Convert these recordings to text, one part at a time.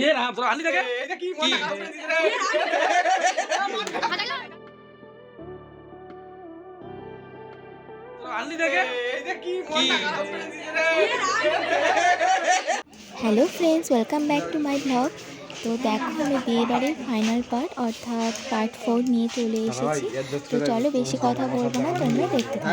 ইয়ে না তোরা আনি দেখে কি তোরা আনি দেখে কি hello friends welcome back to my blog তো দেখো আমি বিয়ে বাড়ির ফাইনাল পার্ট অর্থাৎ পার্ট ফোর নিয়ে চলে এসেছি। তো চলো বেশি কথা বলব না তোমরা দেখতে থাকো।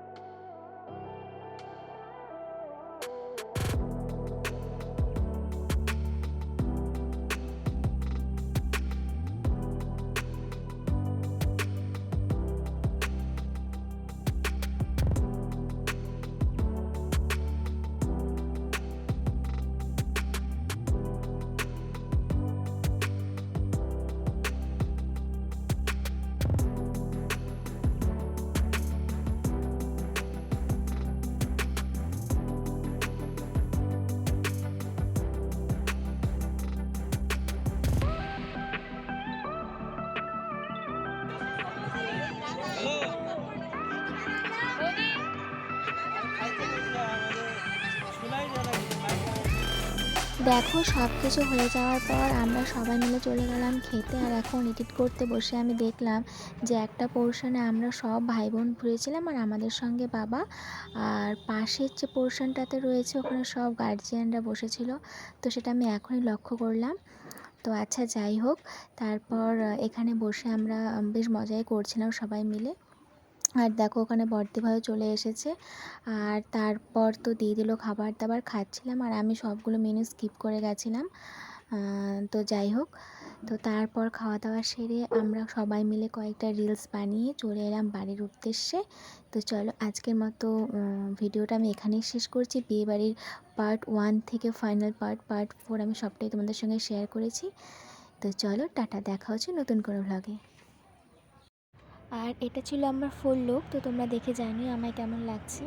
দেখো সব কিছু হয়ে যাওয়ার পর আমরা সবাই মিলে চলে গেলাম খেতে আর এখন এডিট করতে বসে আমি দেখলাম যে একটা পোর্শনে আমরা সব ভাই বোন ঘুরেছিলাম আর আমাদের সঙ্গে বাবা। আর পাশের যে পোর্শনটাতে রয়েছে ওখানে সব গার্জিয়ানরা বসেছিল, তো সেটা আমি এখনই লক্ষ্য করলাম। তো আচ্ছা যাই হোক, তারপর এখানে বসে আমরা বেশ মজাই করছিলাম সবাই মিলে। আর দেখো ওখানে বর্দি ভাইও চলে এসেছে। আর তারপর তো দিয়ে দিল খাবার দাবার খাচ্ছিলাম আর আমি সবগুলো মেনু স্কিপ করে গেছিলাম। তো যাই হোক, তো তারপর খাওয়া দাওয়া সেরে আমরা সবাই মিলে কয়েকটা রিলস বানিয়ে চলে এলাম বাড়ির উদ্দেশ্যে। তো চলো আজকের মতো ভিডিওটা আমি এখানেই শেষ করছি। বিয়েবাড়ির পার্ট ওয়ান থেকে ফাইনাল পার্ট পার্ট ফোর আমি সবটাই তোমাদের সঙ্গে শেয়ার করেছি। তো চলো টাটা, দেখা হচ্ছে নতুন কোনো ভ্লগে আর এটা ছিল আমার ফুল লুক তো তোমরা দেখে জানিও আমায় কেমন লাগছে।